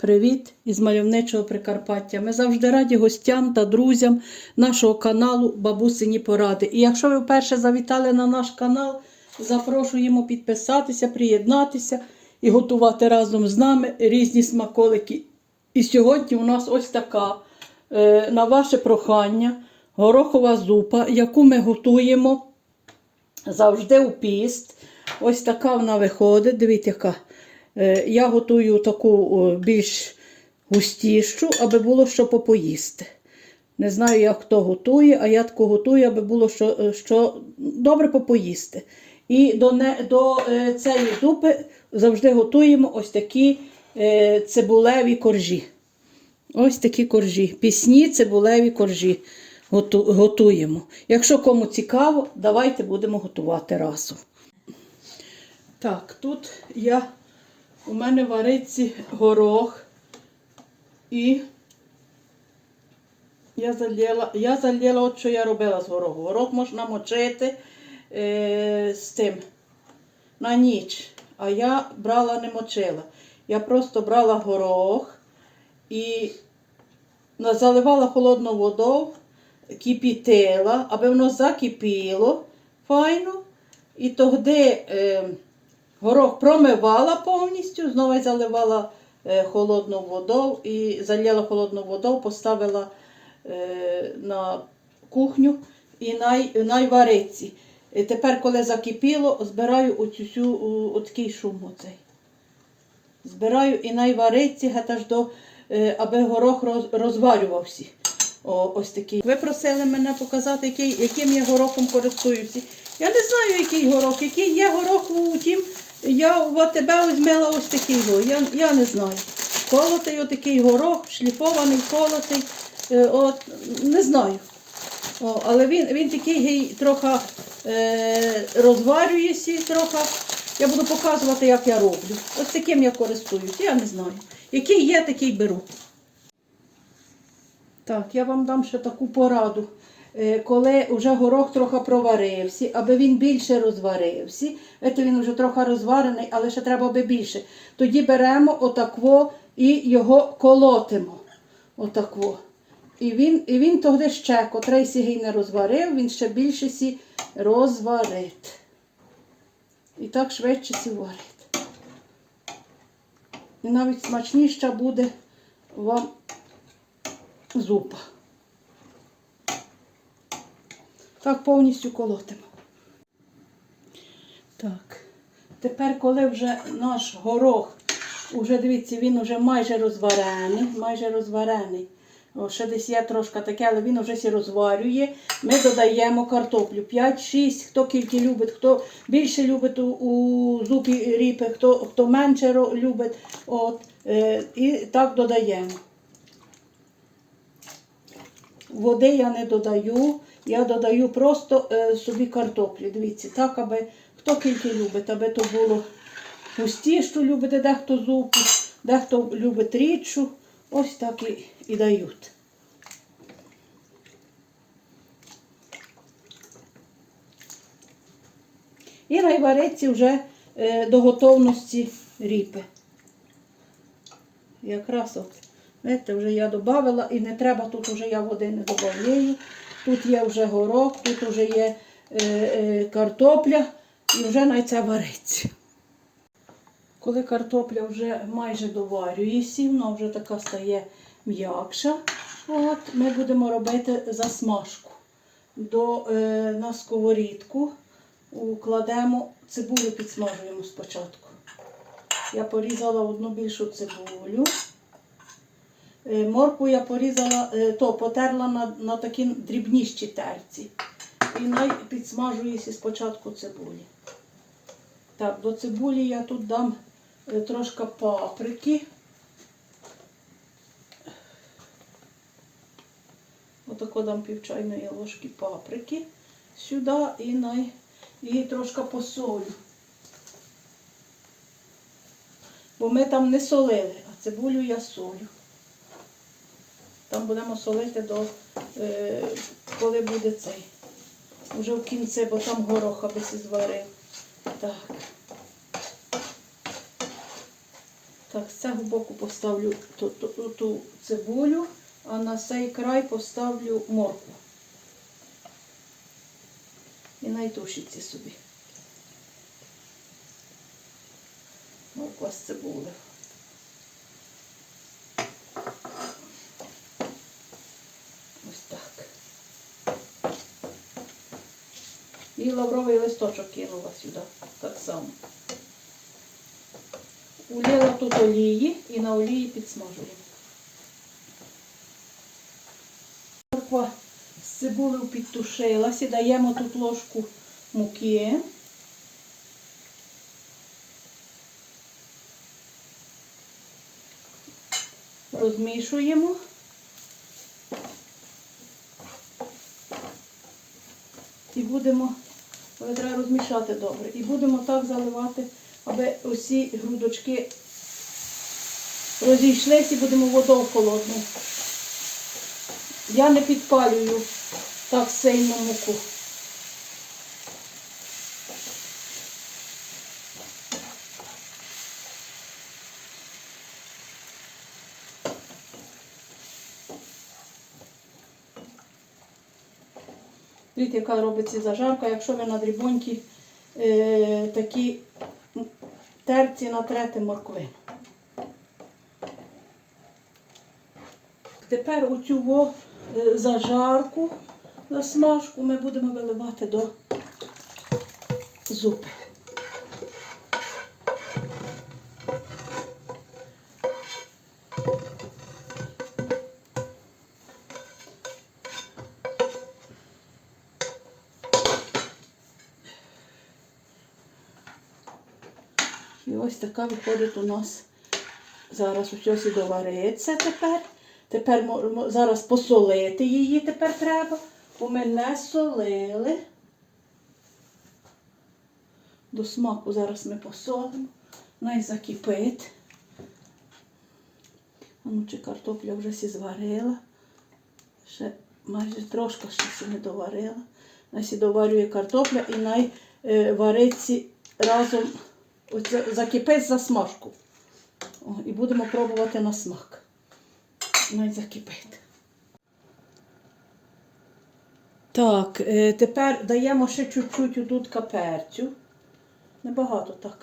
Привіт із мальовничого Прикарпаття. Ми завжди раді гостям та друзям нашого каналу Бабусині Поради. І якщо ви вперше завітали на наш канал, запрошуємо підписатися, приєднатися і готувати разом з нами різні смаколики. І сьогодні у нас ось така е, на ваше прохання горохова зупа, яку ми готуємо завжди у піст. Ось така вона виходить. Дивіться, яка. Е, Я готую таку більш густішу, аби було що попоїсти. Не знаю, як хто готує, а я таку готую, аби було що, е, що добре попоїсти. І до, не, до е, цієї зупи завжди готуємо ось такі цибулеві коржі. Ось такі коржі. Пісні цибулеві коржі готу, готуємо. Якщо кому цікаво, давайте будемо готувати разом. Так, тут я, у мене вариться горох і я залила, я залила, от що я робила з гороху. Горох можна мочити е, з тим на ніч, а я брала не мочила. Я просто брала горох і заливала холодну воду, кипітила, аби воно закипіло файно. І тоді е, горох промивала повністю, знову заливала е, холодну воду і залила холодну воду, поставила е, на кухню і най, най. І тепер, коли закипіло, збираю оцю всю, отакий шум оцей. Збираю і най вариться, до, е, аби горох розварювався. О, ось такий. Ви просили мене показати, який, яким я горохом користуюся. Я не знаю, який горох, який є горох у тім. Я в АТБ візьмела ось такий. го. Я, я не знаю. Колотий отакий горох, шліфований, колотий. Е, от, не знаю. О, але він, він такий гей, трохи е, розварюється, трохи. Я буду показувати, як я роблю. Ось таким я користуюсь, я не знаю. Який є, такий беру. Так, я вам дам ще таку пораду. Е, Коли вже горох трохи проварився, аби він більше розварився, Ете він вже трохи розварений, але ще треба би більше. Тоді беремо отакво і його колотимо. Отакво. І він, і він тоді ще, котрий сігий не розварив, він ще більше сі розварить. І так швидше сі варить. І навіть смачніша буде вам зупа. Так повністю колотимо. Так. Тепер, коли вже наш горох, уже дивіться, він вже майже розварений, майже розварений. О, ще десь є трошки таке, але він вже сі розварює. Ми додаємо картоплю. 5-6, хто скільки любить, хто більше любить у, у зупі ріпи, хто, хто менше любить. От, е, і так додаємо. Води я не додаю, я додаю просто е, собі картоплі. Дивіться, так, аби хто тільки любить, аби то було густішу любите, дехто зупу, дехто любить рідшу. Ось так і, і дають. І найвариться вже е, до готовності ріпи. Якраз от. Знаєте, вже я додавала і не треба, тут вже я води не додаю. Тут є вже горох, тут вже є е, е, картопля і вже на це вариться. Коли картопля вже майже доварюється, вона вже така стає м'якша, от, ми будемо робити засмажку. До, е, на сковорідку укладемо цибулю, підсмажуємо спочатку. Я порізала одну більшу цибулю. Е, Моркву я порізала, е, то потерла на, на такі дрібніші терці. І най підсмажується спочатку цибулі. Так, до цибулі я тут дам е, трошки паприки. Отако дам пів чайної ложки паприки сюди і, най, і трошки посолю. Бо ми там не солили, а цибулю я солю. Там будемо солити до, е, коли буде цей. Уже в кінці, бо там горох аби зварив. Так. Так, з цього боку поставлю ту, ту, ту, цибулю, а на цей край поставлю моркву. І найтушиться собі. Морква з цибулею. Ось так. І лавровий листочок кинула сюди, так само. Улила тут олії і на олії підсмажуємо. Морква з цибулею підтушилася, даємо тут ложку муки. Розмішуємо. І будемо, але треба розмішати добре. І будемо так заливати, аби усі грудочки розійшлися і будемо водою холодну. Я не підпалюю так сильно муку. Дивіться, яка робиться зажарка, якщо ви на дрібонькі е, такі терці натрете моркви. Тепер оцю во, е, зажарку, засмажку ми будемо виливати до зупи. І ось така виходить у нас зараз ось і довариться тепер. Тепер зараз посолити її тепер треба, бо ми не солили. До смаку зараз ми посолимо. Най закипить. А ну, чи картопля вже сі зварила. Ще майже трошки ще сі не доварила. Най сі доварює картопля і най е, вариться разом оце, закипить за смажку. О, і будемо пробувати на смак. Навіть закипить. Так, е, тепер даємо ще чуть-чуть тут каперцю. Небагато так,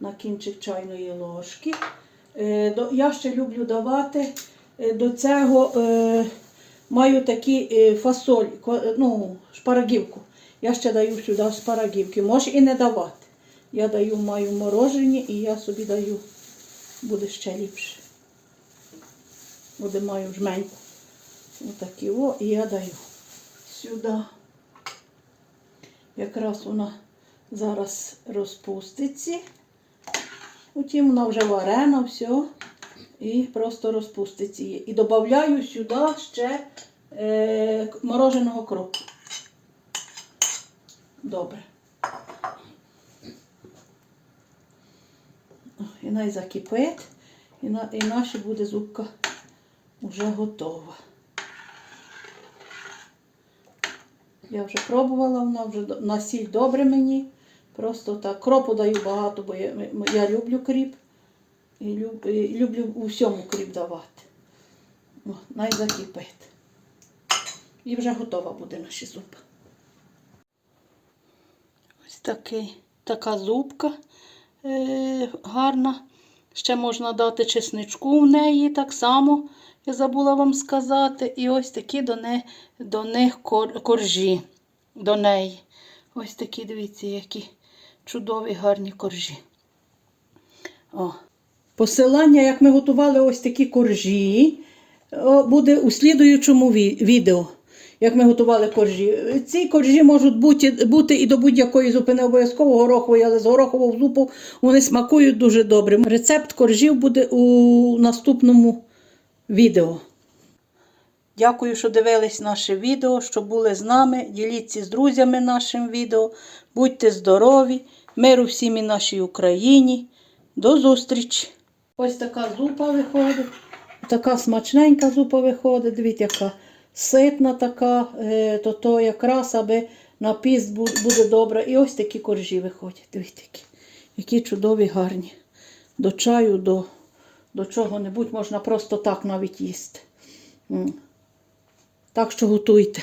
на кінчик чайної ложки. Е, я ще люблю давати е, до цього маю такі фасоль, ну, шпарагівку. Я ще даю сюди шпарагівки. Може і не давати. Я даю, маю морожені і я собі даю. Буде ще ліпше. Буде маю жменьку. Отакі о, і я даю сюди. Якраз вона зараз розпуститься. Утім, вона вже варена, все. І просто розпуститься її. І додаю сюди ще е, мороженого кропу. Добре. О, І закипить, і, на, і наша буде зубка вже готова. Я вже пробувала, вона вже на сіль добре мені. Просто так. Кропу даю багато, бо я, я люблю кріп. І, люб, і люблю у всьому кріп давати. О. І вже готова буде наша зупа. Ось такий, така зубка гарна. Ще можна дати чесничку в неї так само, я забула вам сказати. І ось такі до, не, до них кор, коржі. До неї. Ось такі, дивіться, які чудові гарні коржі. О. Посилання, як ми готували ось такі коржі, буде у слідуючому відео. Як ми готували коржі. Ці коржі можуть бути, бути і до будь-якої зупи, не обов'язково горохової, але з горохового зупу вони смакують дуже добре. Рецепт коржів буде у наступному відео. Дякую, що дивились наше відео, що були з нами. Діліться з друзями нашим відео. Будьте здорові, миру всім і нашій Україні. До зустрічі! Ось така зупа виходить. Така смачненька зупа виходить. Дивіться, яка ситна така, е, то то якраз аби на піст буде добре. І ось такі коржі виходять. Дивіться, які, які чудові, гарні. До чаю, до до чого-небудь, можна просто так навіть їсти. Так що готуйте.